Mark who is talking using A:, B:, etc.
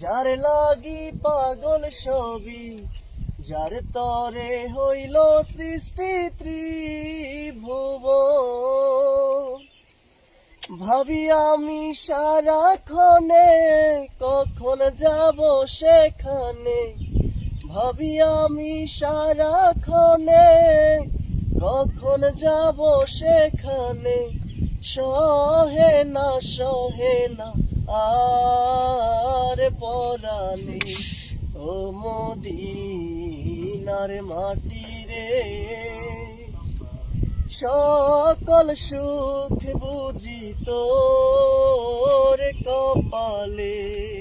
A: যার লাগি পাগল সবই যার তরে হইল সৃষ্টি ত্রিভুব ভাবি আমি সারাক্ষণে কখন যাব সেখানে? ভাবি আমি সারাক্ষণে কখন যাব সেখানে? সহে না সহে না আর পরানে ও মদিনার মাটি রে। সকল সুখ বুঝিত তোর কপালে।